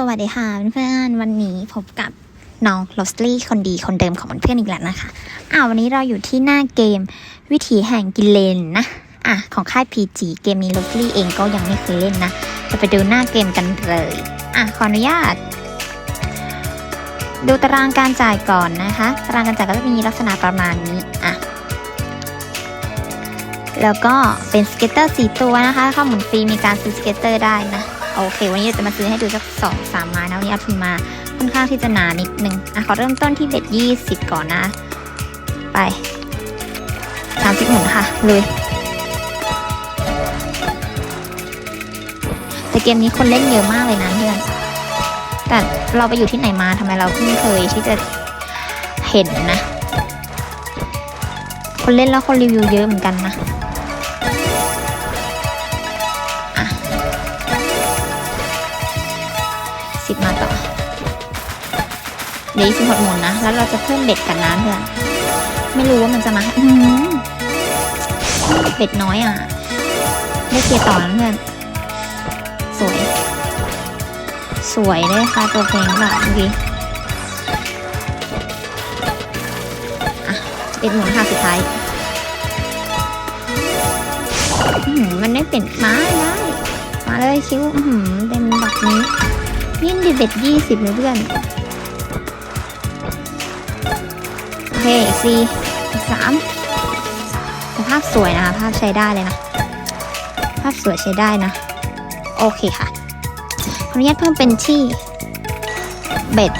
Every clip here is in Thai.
สวัสดีค่ะเพื่อนๆวันนี้พบกับน้องลอสลี่คนดีคนเดิมของเพื่อนๆอีกแล้วนะคะอ่าวันนี้เราอยู่ที่หน้าเกมวิถีแห่งกิเลนนะอะของค่าย PG เกมนี้ลอสลี่เองก็ยังไม่เคยเล่นนะจะไปดูหน้าเกมกันเลยอะขออนุญาต ดูตารางการจ่ายก่อนนะคะ ตารางการจ่ายก็จะมีลักษณะประมาณนี้อะแล้วก็เป็นสเก็ตเตอร์สี่ตัวนะคะเข้าหมุนฟรีมีการซื้อสเก็ตเตอร์ได้นะ โอเค วันนี้จะมาซื้อให้ดูสักสองสามไม้นะวันนี้เอาทุนมาค่อนข้างที่จะหนานิดนึงอะขอเริ่มต้นที่เบ็ดยี่สิบก่อนนะ ไปสามสิบหมุนค่ะเลยแต่เกมนี้คนเล่นเยอะมากเลยนะเพื่อนแต่เราไปอยู่ที่ไหนมาทำไมเราเพิ่งเคยที่จะเห็นนะ คนเล่นแล้วคนรีวิวเยอะเหมือนกันนะ สิบมาต่อเดี๋ยวสิบหกหมุนนะ แล้วเราจะเพิ่มเบ็ดกันนะเพื่อนไม่รู้ว่ามันจะมาเบ็ดน้อยอะ ได้เกียร์ต่อนะเพื่อน สวย สวยเลยค่ะตัวเพลงแบบเมื่อกี้อะเบ็ดหมุนค่ะสุดท้ายมันไม่เป็นมาได้มาเลยคิ้วเต็มแบบนี้ ยิ่งดีเบ็ดยี่สิบเลยเพื่อน โอเคสี่สามแต่ภาพสวยนะคะ ภาพใช้ได้เลยนะ ภาพสวยใช้ได้นะ โอเคค่ะขออนุญาตเพิ่มเป็นที่เบ็ด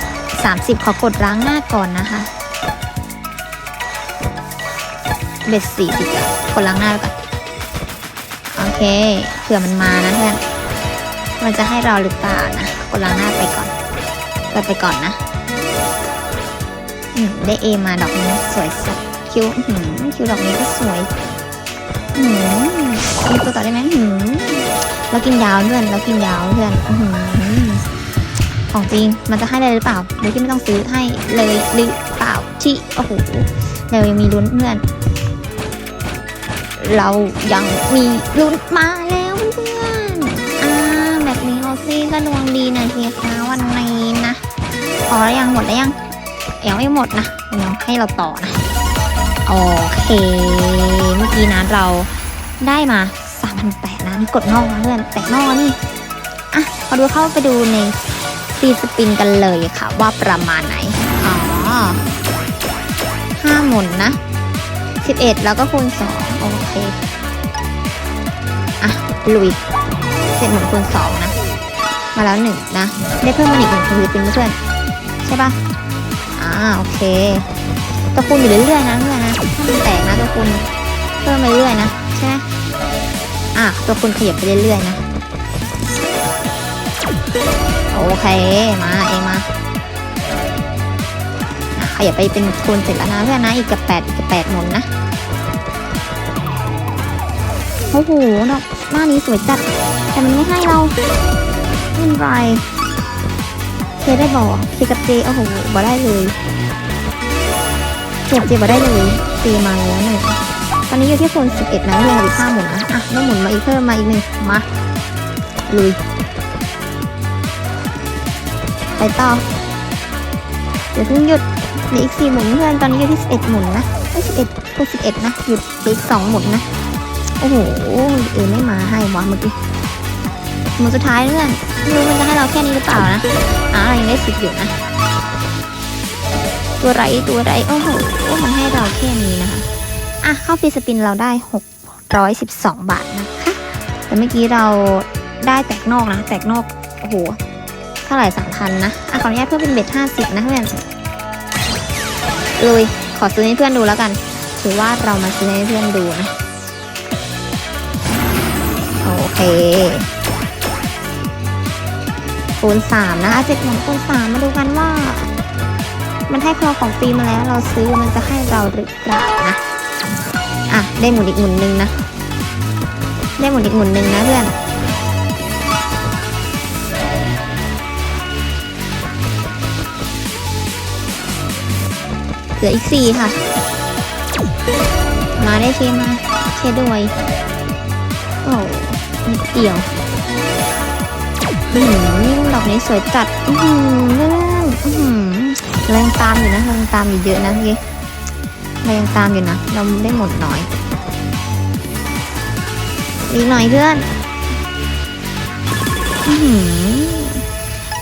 สามสิบขอกดล้างหน้าก่อนนะคะ เบ็ดสี่สิบกดล้างหน้าก่อน โอเคเผื่อมันมานะเพื่อนมันจะให้เราหรือเปล่านะ กดล้างหน้าไปก่อน เปิดไปก่อนนะ อืมได้เอมาดอกนี้สวยสัดคิ้วอื้อหือคิ้วดอกนี้ก็สวยอืมมีตัวต่อได้ไหมอืมเรากินยาวเพื่อนเรากินยาวเพื่อนอือหือของจริงมันจะให้ได้หรือเปล่าโดยที่ไม่ต้องซื้อให้เลยหรือเปล่าที่โอ้โหเรายังมีลุ้นเพื่อน เรายังมีลุ้นมาแล้ว ดีหนะทีคะวันนี้นะพอแล้วยังหมดแล้วยังยังไม่หมดนะยังให้เราต่อนะโอเค เมื่อกี้นะเราได้มา3,800นะนี่กดนอกนะเพื่อนแตกนอกนี่อะพอดูเข้าไปดูในฟีสปินกันเลยค่ะ ว่าประมาณไหน อ๋อห้าหมุนนะ 11 แล้วก็คูณ 2 โอเค อะ ลุยเสร็จหมุนคูณ2นะ มาแล้วหนึ่งนะ ได้เพิ่มมาอีกหนึ่งคือเป็นเพื่อนใช่ปะอ่าโอเคตัวคูณอยู่เรื่อยๆนะเพื่อนนะถ้ามันแตกนะตัวคูณเพิ่มไปเรื่อยๆนะใช่ไหมอะตัวคูณขยับไปเรื่อยๆนะโอเคมาเองมาอะขยับไปเป็นคูณเสร็จแล้วนะเพื่อนนะอีกกับแปดอีกกับแปดหมุนนะโอ้โหดอกหน้านี้สวยจัดแต่มันไม่ให้เรา เป็นไรเคได้บอกเคกับเจโอ้โหบ่ได้เลยเกับเจบ่ได้เลยเจมาแล้วหนึ่งตอนนี้อยู่ที่คนสิบเอ็ดนะเรียงอยู่ห้าหมุนนะอะได้หมุนมาอีกเพิ่มมาอีกหนึ่งมาลุยไปต่อเดี๋ยวเพิ่งหยุดเหลืออีกสี่หมุนเพื่อนตอนนี้อยู่ที่สิบเอ็ดหมุนนะไม่สิบเอ็ดคูณสิบเอ็ดนะหยุดออีกสองหมุนนะโอ้โหเอไม่มาให้วะเมื่อกี้ หมุนสุดท้ายเพื่อนไม่รู้มันจะให้เราแค่นี้หรือเปล่านะอ่าเรยังได้สิบอยู่นะ ตัวไรตัวไรโอ้โหมันให้เราแค่นี้นะคะอะเข้าฟรีสปินเราได้หกร้อยสิบสองบาทนะคะ แต่เมื่อกี้เราได้แตกนอกนะแตกนอกโอ้โหเท่าไหร่สามพันนะอะขออนุญาตเพิ่มเป็นเบ็ดห้าสิบนะเพื่อนเลยขอซื้อให้เพื่อนดูแล้วกันถือว่าเรามาซื้อให้เพื่อนดูนะ โอเค คูณสามนะเจ็ดหมุนคูณสามมาดูกันว่า มันให้เราของฟรีมาแล้วเราซื้อมันจะให้เราหรือเปล่านะอะได้หมุนอีกหมุนหนึ่งนะ ได้หมุนอีกหมุนหนึ่งนะเพื่อนเหลืออีกสี่ค่ะ มาได้เชมาเชด้วยโอ้นิดเดียวอืม อกนี้สวยจัด อือหือเพื่อนอื้อหือแรงตามอยู่นะแรงตามอยู่เยอะนะเมื่อกี้แรงตามอยู่นะ เราได้หมดน้อยอีกหน่อยเพื่อน อื้อหือ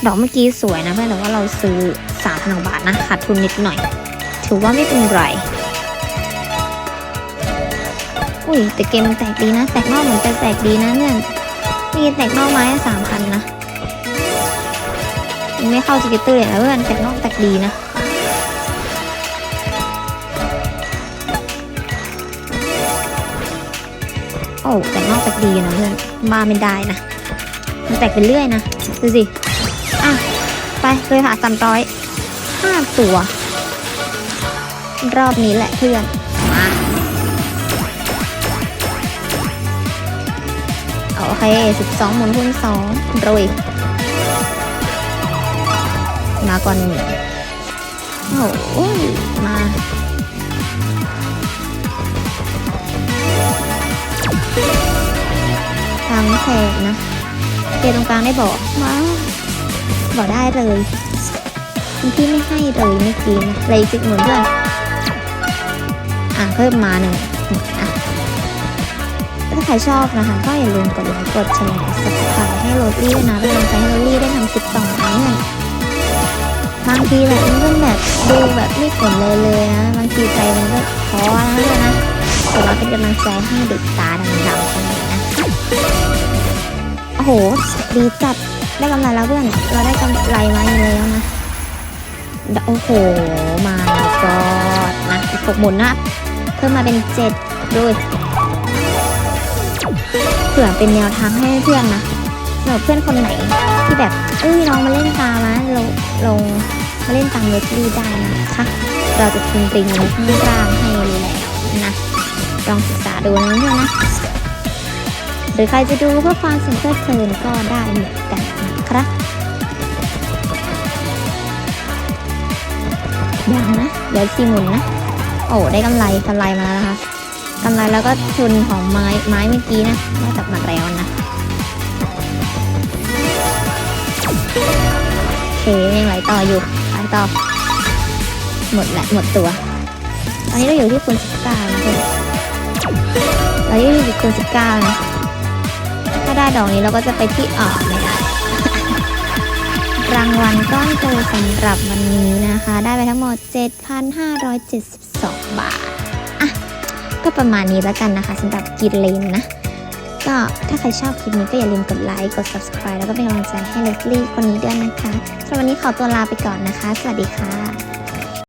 ดอกเมื่อกี้สวยนะเพื่อนแต่ว่าเราซื้อสามพันบาทนะขาดทุนนิดหน่อย ถือว่าไม่เป็นไรอุ้ยแต่เกมแตกดีนะ แตกนอกเหมือนจะแตกดีนะเนี่ยมีแตกนอกไม้สามพันนะ ยังไม่เข้าสกิตเตอร์เลยนะเพื่อนแตกนอกแตกดีนะโอ้แตกนอกแตกดีนะเพื่อนมาไม่ได้นะมันแตกไปเรื่อยนะดูสิอะไปเลยหาสามร้อยห้าตัว รอบนี้แหละเพื่อนมาโอเคสิบสองหมุนคูณสองโรย มาก่อนหนึ่งโอ้โหมาทางแขกนะเจตรงกลางได้บอกว้าวบอกได้เลยคุณพี่ไม่ให้เลยเมื่อกี้นะเลยจิกหมุนเพื่อนอะเพิ่มมาหนึ่งอะถ้าใครชอบนะคะ ก็อย่าลืมกดไลค์กดแชร์กด subscribe ให้โรลี่ด้วยนะเป็นกำลังใจให้โรลี่ได้ทำคลิปต่อไปเนี่ยางทีแบบมันก็แบบดูแบบไม่ผลเลยเลยนะ บางทีใจมันก็ท้อนะเนี่ยนะแต่ว่าเป็นกำลังใจให้เด็กตาดำๆคนนี้นะโอ้โหดีจัดได้กำไรแล้วเพื่อน เราได้กำไรมาอยู่แล้วนะ โอ้โห มาก็นะอีกหกหมุนนะ เพิ่มมาเป็นเจ็ดด้วยเผื่อเป็นแนวทางให้เพื่อนนะสำหรับเพื่อนคนไหนที่แบบ เอ้ยลองมาเล่นตามนะลงลง มาเล่นตามเวสลี่ได้นะคะ เราจะทิ้งติงไว้ข้างล่างให้แล้วนะ ลองศึกษาดูนะเพื่อนนะ หรือใครจะดูเพื่อความสนุกเพลิดเพลินก็ได้เหมือนกันนะครับยังนะ เดี๋ยวชีหมุนนะ โอ้ได้กำไรกำไรมาแล้วนะคะกำไรแล้วก็ทุนของไม้ไม้เมื่อกี้นะได้กลับมาแล้วนะโอเคยังไหลต่ออยู่ ต่อ หมดแหละหมดตัว ตอนนี้เราอยู่ที่คูณสิบเก้าเพื่อนเราอยู่ที่คูณสิบเก้านะ ถ้าได้ดอกนี้เราก็จะไปที่ออกไม่ได้รางวัลก้อนโตสำหรับวันนี้นะคะ ได้ไปทั้งหมด 7,572 บาท อะ ก็ประมาณนี้แล้วกันนะคะสำหรับกินเลนนะ ก็ถ้าใครชอบคลิปนี้ก็อย่าลืมกดไลค์ กด subscribe แล้วก็เป็นกำลังใจให้เลสลี่คนนี้ด้วยนะคะสำหรับวันนี้ขอตัวลาไปก่อนนะคะ สวัสดีค่ะ